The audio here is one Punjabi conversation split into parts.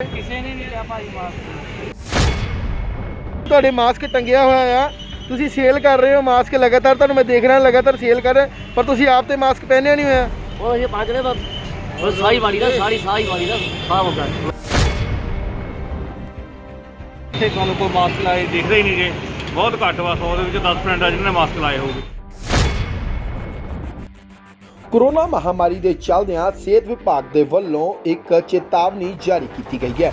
ਕਿਸੇ ਨੇ ਨਹੀਂ ਲਿਆ ਭਾਈ ਮਾਸਕ ਤੁਹਾਡੇ ਮਾਸਕ ਟੰਗਿਆ ਹੋਇਆ ਆ। ਤੁਸੀਂ ਸੇਲ ਕਰ ਰਹੇ ਹੋ ਮਾਸਕ ਲਗਾਤਾਰ। ਤੁਹਾਨੂੰ ਮੈਂ ਦੇਖ ਰਿਹਾ ਲਗਾਤਾਰ ਸੇਲ ਕਰ। ਰਹੇ ਪਰ ਤੁਸੀਂ ਆਪ ਤੇ ਮਾਸਕ ਪਹਿਨਿਆ ਨਹੀਂ ਹੋਇਆ। ਉਹ ਇਹ ਪੰਜ ਨੇ ਬਸ ਬਸ ਸਾਈ ਵਾਲੀ ਦਾ ਸਾਰੀ ਸਾਈ ਵਾਲੀ ਦਾ ਖਾ ਹੋ ਗਿਆ। ਇੱਥੇ ਤੁਹਾਨੂੰ ਕੋਈ ਮਾਸਕ ਲਾਏ ਦਿਖਦੇ ਹੀ ਨਹੀਂਗੇ ਬਹੁਤ ਘੱਟ ਵਾ 100 ਦੇ ਵਿੱਚ 10% ਆ ਜਿਹਨਾਂ ਨੇ ਮਾਸਕ ਲਾਏ ਹੋਊਗੇ। ਕੋਰੋਨਾ ਮਹਾਮਾਰੀ ਦੇ ਚੱਲਦਿਆਂ ਸਿਹਤ ਵਿਭਾਗ ਦੇ ਵੱਲੋਂ ਇੱਕ ਚੇਤਾਵਨੀ ਜਾਰੀ ਕੀਤੀ ਗਈ ਹੈ।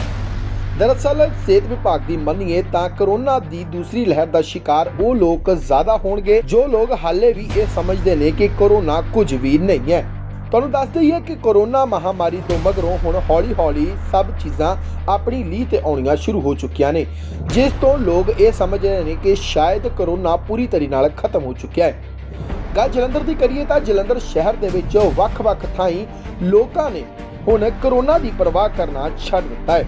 ਦਰਅਸਲ, ਸਿਹਤ ਵਿਭਾਗ ਦੀ ਮੰਨੀਏ ਤਾਂ ਕਰੋਨਾ ਦੀ ਦੂਸਰੀ ਲਹਿਰ ਦਾ ਸ਼ਿਕਾਰ ਉਹ ਲੋਕ ਜ਼ਿਆਦਾ ਹੋਣਗੇ, ਜੋ ਲੋਕ ਹਾਲੇ ਵੀ ਇਹ ਸਮਝਦੇ ਨੇ ਕਿ ਕਰੋਨਾ ਕੁਝ ਵੀ ਨਹੀਂ ਹੈ। ਤੁਹਾਨੂੰ ਦੱਸ ਦਈਏ ਕਿ ਕਰੋਨਾ ਮਹਾਮਾਰੀ ਤੋਂ ਮਗਰੋਂ ਹੁਣ ਹੌਲੀ-ਹੌਲੀ ਸਭ ਚੀਜ਼ਾਂ ਆਪਣੀ ਲੀਹ ਤੇ ਆਉਣੀਆਂ ਸ਼ੁਰੂ ਹੋ ਚੁੱਕੀਆਂ ਨੇ, ਜਿਸ ਤੋਂ ਲੋਕ ਇਹ ਸਮਝ ਰਹੇ ਨੇ ਕਿ ਸ਼ਾਇਦ ਕਰੋਨਾ ਪੂਰੀ ਤਰੀ ਨਾਲ ਖਤਮ ਹੋ ਚੁੱਕਿਆ ਹੈ। ਗੱਲ ਜਲੰਧਰ ਦੀ ਕਰੀਏ ਤਾਂ ਜਲੰਧਰ ਸ਼ਹਿਰ ਦੇ ਵਿੱਚ ਵੱਖ-ਵੱਖ ਥਾਈਂ ਲੋਕਾਂ ਨੇ ਹੁਣ ਕਰੋਨਾ ਦੀ ਪਰਵਾਹ ਕਰਨਾ ਛੱਡ ਦਿੱਤਾ ਹੈ।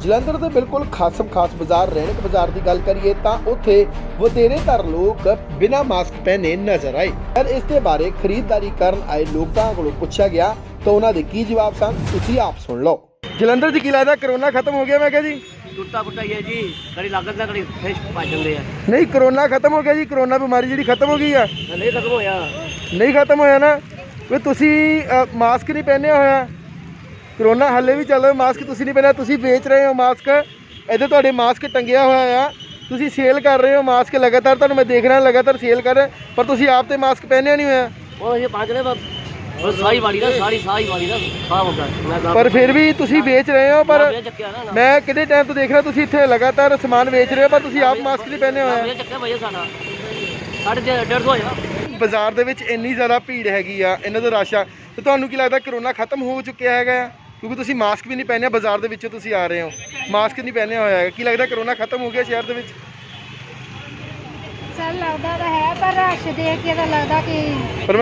ਜਲੰਧਰ ਦੇ ਬਿਲਕੁਲ ਖਾਸਮ ਖਾਸ ਬਾਜ਼ਾਰ, ਰੈਣਕ ਬਾਜ਼ਾਰ ਦੀ ਗੱਲ ਕਰੀਏ ਤਾਂ ਉੱਥੇ ਵਧੇਰੇ ਤਰ ਲੋਕ ਬਿਨਾਂ ਮਾਸਕ ਪਹਿਨੇ ਨਜ਼ਰ ਆਏ। ਪਰ ਇਸ ਦੇ ਬਾਰੇ ਖਰੀਦਦਾਰੀ ਕਰਨ ਆਏ ਲੋਕਾਂ ਕੋਲੋਂ ਪੁੱਛਿਆ ਗਿਆ ਤਾਂ ਉਹਨਾਂ ਦੇ ਕੀ ਜਵਾਬ ਸਨ, ਤੁਸੀਂ ਆਪ ਸੁਣ ਲਓ। ਜਲੰਧਰ 'ਚ ਕੀ ਲੱਗਦਾ ਕਰੋਨਾ ਖਤਮ ਹੋ ਗਿਆ ਮੈਂ ਕਿਹਾ ਜੀ? ਟੁੱਟਾ ਫੁੱਟਾ ਹੀ ਹੈ ਜੀ। ਕੜੀ ਲੱਗਦਾ ਕੜੀ ਫਿਸ਼ ਪਾ ਜਾਂਦੇ ਆ। ਨਹੀਂ ਕਰੋਨਾ ਖਤਮ ਹੋ ਗਿਆ ਜੀ। ਕਰੋਨਾ ਬਿਮਾਰੀ ਜਿਹੜੀ ਖਤਮ ਹੋ ਗਈ ਆ। ਨਹੀਂ ਖਤਮ ਹੋਇਆ। ਨਹੀਂ ਖਤਮ ਹੋਇਆ ਨਾ। ਵੀ ਤੁਸੀਂ ਮਾਸਕ ਨਹੀਂ ਪਹਿਨਿਆ ਹੋਇਆ। ਕਰੋਨਾ ਹਾਲੇ ਵੀ ਚੱਲ ਰਿਹਾ। ਮਾਸਕ ਤੁਸੀਂ ਨਹੀਂ ਪਹਿਨਿਆ। ਤੁਸੀਂ ਵੇਚ ਰਹੇ ਹੋ ਮਾਸਕ। ਇੱਥੇ ਤੁਹਾਡੇ ਮਾਸਕ ਟੰਗਿਆ ਹੋਇਆ ਆ। ਤੁਸੀਂ ਸੇਲ ਕਰ ਰਹੇ ਹੋ ਮਾਸਕ। ਲਗਾਤਾਰ ਤੁਹਾਨੂੰ ਮੈਂ ਦੇਖ ਰਿਹਾ ਲਗਾਤਾਰ ਸੇਲ ਕਰ ਰਹੇ। ਪਰ ਤੁਸੀਂ ਆਪ ਤੇ ਮਾਸਕ ਪਹਿਨਿਆ ਨਹੀਂ ਹੋਇਆ। ਉਹ ਇਹ ਪੰਜ ਨੇ ਬਸ ਬਸ ਸਾਈ ਵਾਲੀ ਦਾ ਸਾਰੀ ਸਾਈ ਵਾਲੀ ਦਾ ਖਾ ਹੋ ਗਿਆ। ਮੈਂ ਤਾਂ ਪਰ ਫਿਰ ਵੀ ਤੁਸੀਂ ਵੇਚ ਰਹੇ ਹੋ ਪਰ ਮੈਂ ਚੱਕਿਆ ਨਾ ਨਾ। ਮੈਂ ਕਿੰਨੇ ਟਾਈਮ ਤੋਂ ਦੇਖ ਰਿਹਾ ਤੁਸੀਂ ਇੱਥੇ ਲਗਾਤਾਰ ਸਮਾਨ ਵੇਚ ਰਹੇ ਹੋ ਪਰ ਤੁਸੀਂ ਆਪ ਮਾਸਕ ਨਹੀਂ ਪਹਿਨਿਆ ਹੋਇਆ ਮੈਂ ਚੱਕਿਆ ਭਈਆ ਸਾਡਾ। ਸਾਢੇ ਡੇਢ- ਡੇਢ ਸੌ ਹੋਇਆ। ਬਾਜ਼ਾਰ ਦੇ ਵਿੱਚ ਇੰਨੀ ਜ਼ਿਆਦਾ ਭੀੜ ਹੈਗੀ ਆ ਇਹਨਾਂ ਦਾ ਰਸ਼ ਆ ਤੇ ਤੁਹਾਨੂੰ ਕੀ ਲੱਗਦਾ ਕਰੋਨਾ ਖਤਮ ਹੋ ਚੁੱਕਿਆ ਹੈਗਾ ਆ? ਕਿਉਂਕਿ ਤੁਸੀਂ ਮਾਸਕ ਵੀ ਨਹੀਂ ਪਹਿਨਿਆ ਬਾਜ਼ਾਰ ਦੇ ਵਿੱਚੋਂ ਤੁਸੀਂ ਆ ਰਹੇ ਹੋ। ਮਾਸਕ ਨਹੀਂ ਪਹਿਨਿਆ ਹੋਇਆ ਹੈਗਾ। ਕੀ ਲੱਗਦਾ ਕਰੋਨਾ ਖਤਮ ਹੋ ਗਿਆ ਸ਼ਹਿਰ ਦੇ ਵਿੱਚ? ਸਾਹਿਬ ਲੱਗਦਾ ਤਾਂ ਹੈ ਪਰ ਰਸ਼ ਦੇਖ ਕੇ ਤਾਂ ਲੱਗਦਾ ਕਿ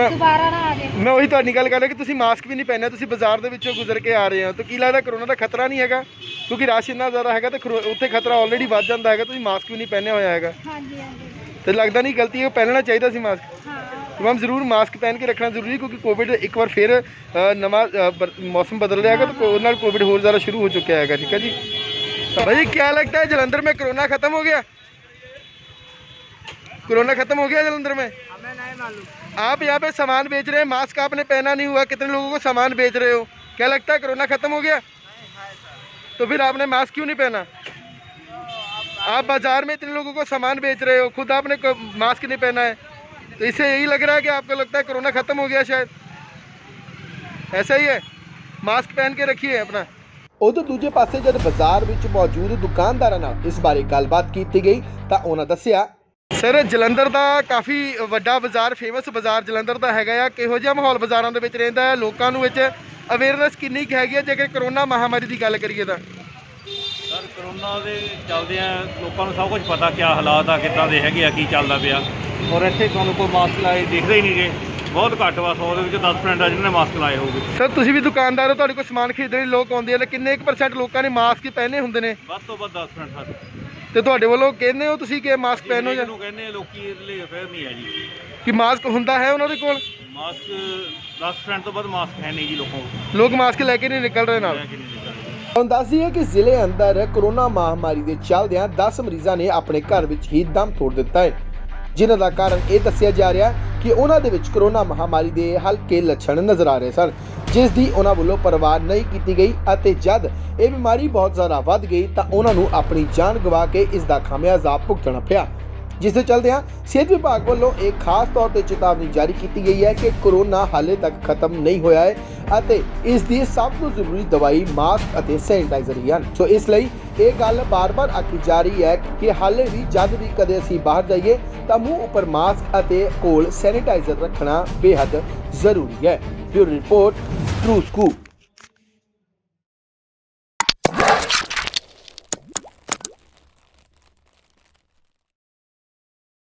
ਦੁਬਾਰਾ ਨਾ ਆ ਜਾਏ ਮੈਂ ਉਹੀ ਤੁਹਾਡੀ ਗੱਲ ਕਰ ਰਿਹਾ ਕਿ ਤੁਸੀਂ ਮਾਸਕ ਵੀ ਨਹੀਂ ਪਹਿਨਿਆ ਤੁਸੀਂ ਬਾਜ਼ਾਰ ਦੇ ਵਿੱਚੋਂ ਗੁਜ਼ਰ ਕੇ ਆ ਰਹੇ ਹੋ। ਤਾਂ ਕੀ ਲੱਗਦਾ ਕਰੋਨਾ ਦਾ ਖਤਰਾ ਨਹੀਂ ਹੈਗਾ? ਕਿਉਂਕਿ ਰਸ਼ ਇੰਨਾ ਜ਼ਿਆਦਾ ਹੈਗਾ ਤੇ ਉੱਥੇ ਖਤਰਾ ਆਲਰੇਡੀ ਵੱਧ ਜਾਂਦਾ ਹੈਗਾ ਤੁਸੀਂ ਮਾਸਕ ਵੀ ਨਹੀਂ ਪਹਿਨਿਆ ਹੋਇਆ ਹੈਗਾ। ਹਾਂਜੀ ਹਾਂਜੀ। ਤੇ ਲੱਗਦਾ ਨਹੀਂ ਗਲਤੀ ਉਹ ਪਹਿਨਣਾ ਚਾਹੀਦਾ ਸੀ ਮਾਸਕ ਹਾਂ। ਮੈਮ ਜ਼ਰੂਰ ਮਾਸਕ ਪਹਿਨ ਕੇ ਰੱਖਣਾ ਜ਼ਰੂਰੀ ਕਿਉਂਕਿ ਕੋਵਿਡ ਇੱਕ ਵਾਰ ਫਿਰ ਨਵਾਂ ਮੌਸਮ ਬਦਲ ਰਿਹਾ ਹੈਗਾ ਤੇ ਉਹਦੇ ਨਾਲ ਕੋਵਿਡ ਹੋਰ ਜ਼ਿਆਦਾ ਸ਼ੁਰੂ ਹੋ ਚੁੱਕਿਆ ਹੈਗਾ ਠੀਕ ਹੈ ਜੀ? ਤਾਂ ਭਾਈ ਕੀ ਲੱਗਦਾ ਹੈ ਜਲੰਧਰ ਮੇ ਕਰੋਨਾ ਖਤਮ ਹੋ ਗਿਆ? कोरोना खत्म हो गया जलंधर में हमें नहीं मालूम आप यहाँ पे सामान बेच रहे हैं मास्क आपने पहना नहीं हुआ कितने लोगों को सामान बेच रहे हो क्या लगता है कोरोना खत्म हो गया तो फिर आपने मास्क क्यों नहीं पहना आप बाजार में इतने लोगों को सामान बेच रहे हो खुद आपने को- मास्क नहीं पहना है तो इससे यही लग रहा है कि आपको लगता है कोरोना खत्म हो गया शायद ऐसा ही है मास्क पहन के रखिए अपना ਉਧਰ ਦੂਜੇ ਪਾਸੇ ਜਦ ਬਾਜ਼ਾਰ ਵਿੱਚ ਮੌਜੂਦ ਦੁਕਾਨਦਾਰਾਂ ਨਾਲ ਇਸ ਬਾਰੇ ਗੱਲਬਾਤ ਕੀਤੀ ਗਈ ਤਾਂ ਉਹਨਾਂ ਦੱਸਿਆ ਸਰ ਜਲੰਧਰ ਦਾ ਕਾਫੀ ਵੱਡਾ ਬਾਜ਼ਾਰ ਫੇਮਸ ਬਾਜ਼ਾਰ ਜਲੰਧਰ ਦਾ ਹੈਗਾ ਆ। ਕਿਹੋ ਜਿਹਾ ਮਾਹੌਲ ਬਾਜ਼ਾਰਾਂ ਦੇ ਵਿੱਚ ਰਹਿੰਦਾ ਹੈ? ਲੋਕਾਂ ਨੂੰ ਵਿੱਚ ਅਵੇਅਰਨੈਸ ਕਿੰਨੀ ਕੁ ਹੈਗੀ ਹੈ? ਜੇਕਰ ਕਰੋਨਾ ਮਹਾਮਾਰੀ ਦੀ ਗੱਲ ਕਰੀਏ ਤਾਂ। ਸਰ ਕਰੋਨਾ ਦੇ ਚੱਲਦੇ ਆ ਲੋਕਾਂ ਨੂੰ ਸਭ ਕੁਝ ਪਤਾ ਕਿਆ ਹਾਲਾਤ ਆ ਕਿੱਦਾਂ ਦੇ ਹੈਗੇ ਆ ਕੀ ਚੱਲਦਾ ਪਿਆ। ਔਰ ਇੱਥੇ ਤੁਹਾਨੂੰ ਕੋਈ ਮਾਸਕ ਲਾਏ ਦਿਖਦੇ ਹੀ ਨਹੀਂਗੇ ਬਹੁਤ ਘੱਟ ਵਾ 100 ਦੇ ਵਿੱਚ 10% ਆ ਜਿਹਨਾਂ ਨੇ ਮਾਸਕ ਲਾਏ ਹੋਊਗੇ। ਸਰ ਤੁਸੀਂ ਵੀ ਦੁਕਾਨਦਾਰ ਹੋ ਤੁਹਾਡੇ ਕੋਲ ਸਮਾਨ ਖਰੀਦਣ ਲਈ ਲੋਕ ਆਉਂਦੇ ਨੇ ਕਿੰਨੇ ਕੁ ਪਰਸੈਂਟ ਲੋਕਾਂ ਨੇ ਮਾਸਕ ਹੀ ਪਹਿਨੇ ਹੁੰਦੇ ਨੇ? ਵੱਧ ਤੋਂ ਵੱਧ 10% ਸਾਡੇ ਤੇ ਤੁਹਾਡੇ ਵੱਲੋਂ ਕਹਿੰਦੇ ਹੋ ਤੁਸੀਂ ਕਿ ਮਾਸਕ ਪਹਿਨੋ ਜਾਂ ਨੂੰ ਕਹਿੰਦੇ ਆ ਲੋਕੀ ਇਹਦੇ ਨਹੀਂ ਹੈ ਜੀ। ਕਿ ਮਾਸਕ ਹੁੰਦਾ ਹੈ ਉਹਨਾਂ ਦੇ ਕੋਲ? ਮਾਸਕ 10% ਤੋਂ ਵੱਧ ਮਾਸਕ ਹੈ ਨਹੀਂ ਜੀ ਲੋਕਾਂ ਕੋਲ। ਲੋਕ ਮਾਸਕ ਲੈ ਕੇ ਨਹੀਂ ਨਿਕਲ ਰਹੇ ਨਾਲ? ਲੈ ਕੇ ਨਹੀਂ ਨਿਕਲਦੇ। ਤੁਹਾਨੂੰ ਦੱਸ ਦਈਏ ਕਿ ਜ਼ਿਲ੍ਹੇ ਅੰਦਰ ਕਰੋਨਾ ਮਹਾਮਾਰੀ ਦੇ ਚੱਲਦਿਆਂ 10 ਮਰੀਜ਼ਾਂ ਨੇ ਆਪਣੇ ਘਰ ਵਿੱਚ ਹੀ ਦਮ ਤੋੜ ਦਿੱਤਾ ਹੈ। ਜਿਨ੍ਹਾਂ ਦਾ ਕਾਰਨ ਇਹ ਦੱਸਿਆ ਜਾ ਰਿਹਾ ਕਿ ਉਹਨਾਂ ਦੇ ਵਿੱਚ ਕਰੋਨਾ ਮਹਾਮਾਰੀ ਦੇ ਹਲਕੇ ਲੱਛਣ ਨਜ਼ਰ ਆ ਰਹੇ ਸਨ, ਜਿਸ ਦੀ ਉਹਨਾਂ ਵੱਲੋਂ ਪਰਵਾਹ ਨਹੀਂ ਕੀਤੀ ਗਈ ਅਤੇ ਜਦ ਇਹ ਬਿਮਾਰੀ ਬਹੁਤ ਜ਼ਿਆਦਾ ਵੱਧ ਗਈ ਤਾਂ ਉਹਨਾਂ ਨੂੰ ਆਪਣੀ ਜਾਨ ਗਵਾ ਕੇ ਇਸ ਦਾ ਖਾਮਿਆਜ਼ਾ ਭੁਗਤਣਾ ਪਿਆ। ਜਿਸ ਦੇ ਚਲਦਿਆਂ ਸਿਹਤ ਵਿਭਾਗ ਵੱਲੋਂ ਇੱਕ ਖਾਸ ਤੌਰ ਤੇ ਚੇਤਾਵਨੀ ਜਾਰੀ ਕੀਤੀ ਗਈ ਹੈ ਕਿ ਕੋਰੋਨਾ ਹਾਲੇ ਤੱਕ ਖਤਮ ਨਹੀਂ ਹੋਇਆ ਹੈ ਅਤੇ ਇਸ ਦੀ ਸਭ ਤੋਂ ਜ਼ਰੂਰੀ ਦਵਾਈ ਮਾਸਕ ਅਤੇ ਸੈਨੀਟਾਈਜ਼ਰ ਹੀ ਹਨ। ਸੋ ਇਸ ਲਈ ਇਹ ਗੱਲ ਬਾਰ-ਬਾਰ ਆਖੀ ਜਾ ਰਹੀ ਹੈ ਕਿ ਹਾਲੇ ਵੀ ਜਦ ਵੀ ਕਦੇ ਅਸੀਂ ਬਾਹਰ ਜਾਈਏ, ਤਾਂ ਮੂੰਹ ਉੱਪਰ ਮਾਸਕ ਅਤੇ ਕੋਲ ਸੈਨੀਟਾਈਜ਼ਰ ਰੱਖਣਾ ਬੇहद ਜ਼ਰੂਰੀ ਹੈ। Bureau report true scoop